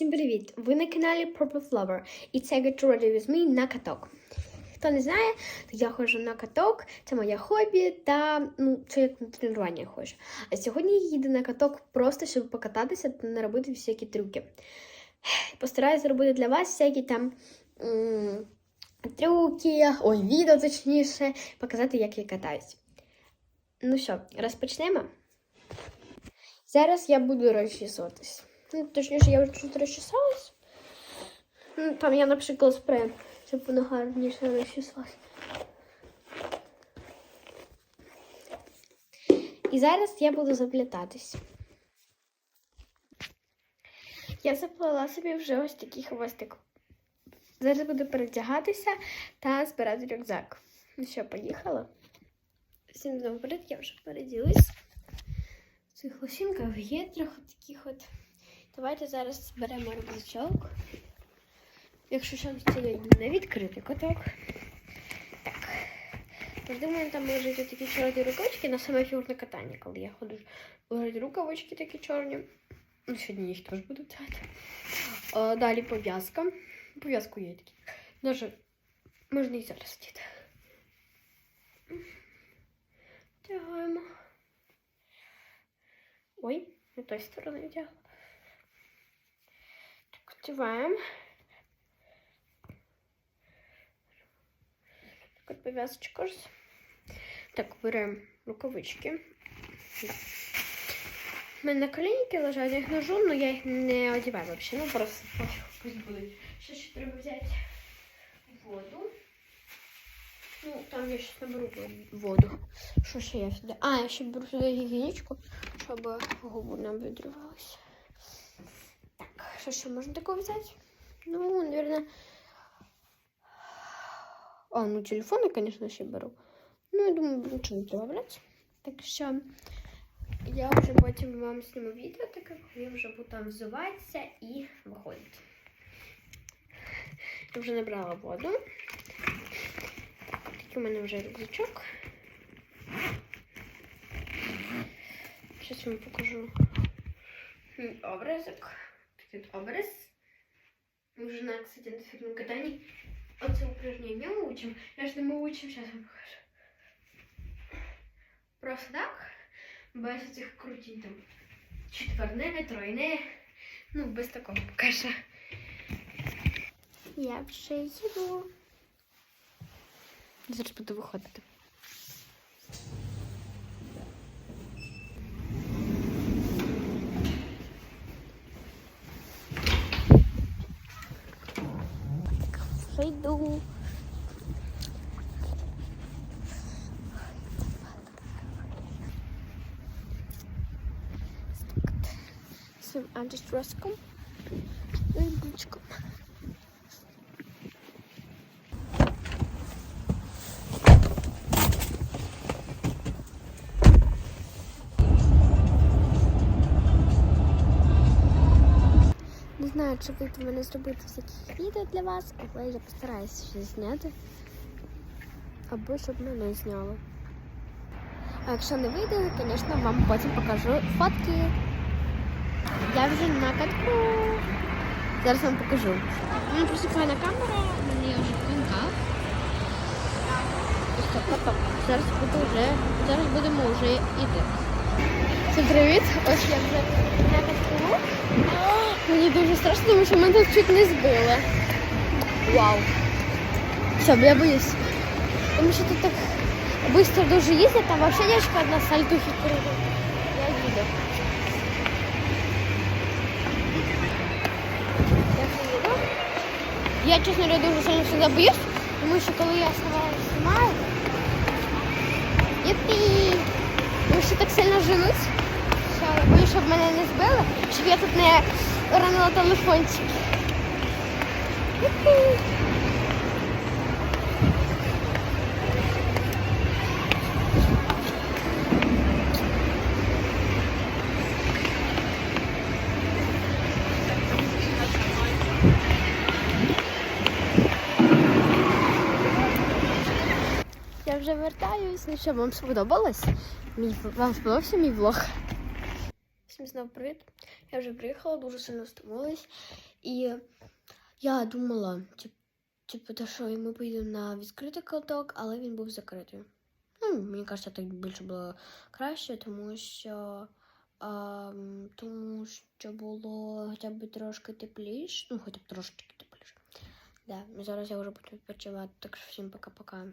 Всім привіт! Ви на каналі Purple Flower і це Get With Me на каток. Хто не знає, то я ходжу на каток, це моє хобі та ну, це як на тренування я. А сьогодні я їду на каток просто, щоб покататися та не робити всякі трюки. Постараюся зробити для вас всякі там м- трюки, ой, відео точніше, показати, як я катаюсь. Ну що, розпочнемо? Зараз я буду розчісуватись. Ну, точніше, я вже тут розчесалась. Ну, Там я, наприклад, спреєм, щоб воно гарніше розчесалось. І зараз я буду заплітатись. Я заплела собі вже ось такий хвостик. Зараз буду передягатися та збирати рюкзак. Ну що, поїхала? Всім привіт, я вже переділась. В цих лосінках є трохи таких от. Давайте зараз зберемо рюкзачок. Якщо що, це не відкритий куток. Так. Думаю, там бути такі чорні рукавички на саме фігурне катання, коли я ходжу. Лежать рукавички такі чорні. Ну, сьогодні їх теж буду взяти. Далі пов'язка. Пов'язку є такі. Даже можна і зараз діти. Тягаємо. Ой, не той сторони вдягла. Вдіваємо. Так, от пов'язочку. ж. Так, беремо рукавички. У мене колінки лежать, їх ножу, але я їх не одягаю взагалі. Ну, просто пусть будуть. Ще ще треба взяти воду. Ну, там я ще наберу воду. Що ще я сюди? А, я ще беру сюди гігієнічку, щоб губи не обвідрювалися. Так, що ще можна такого взяти? Ну, наверное. А, ну телефон конечно, ще беру. Ну, я думаю, нічого не треба брати. Так що я вже потім вам зніму відео, так як я вже буду там взуватися і виходити. Я вже набрала воду. Так, такий у мене вже рюкзачок. Зараз вам покажу образок Такий от образ. Мы уже на, кстати, на фигурном катании. Оце упражнение мы учим. Я ж не мы учим, сейчас вам покажу. Просто так. Без цих крутінь там. Четверне, тройне. Ну, без такого поки що. Я вже їду. Зараз буду виходити. Вже йду. адрес Роском. і ручком. Знаю, чи вийде в мене зробити всякі відео для вас, але я постараюся щось зняти. Або щоб мене зняло. А якщо не вийде, звісно, вам потім покажу фотки. Я вже на катку. Зараз вам покажу. У мене просто погана камера, у мене вже тонка. Зараз буду вже, зараз будемо вже йти. Всім привіт! Ось я вже на катку. Мені дуже страшно, тому що мене тут чуть не збили. Вау. Все, я боюсь. Тому що тут так швидко дуже їздять, там вообще дівчинка одна сальтухи кругом. Я їду. Я вже їду. Я, чесно говоря, дуже сильно сюди боюсь, тому що коли я сама знімаю, Юпі! Тому що так женусь, що я боюсь, щоб мене не збили, щоб я тут не ранила телефончик. Вже вертаюсь. Ну що, вам сподобалось? Мій, вам сподобався мій влог? Всім знову привіт. Я вже приїхала, дуже сильно втомилась. І я думала, типу, те, що ми поїдемо на відкритий каток, але він був закритий. Ну, мені кажеться, так більше було краще, тому що, ем, тому що було хоча б трошки тепліше. Ну, хоча б трошки тепліше. Да, зараз я вже буду відпочивати, так що всім пока-пока.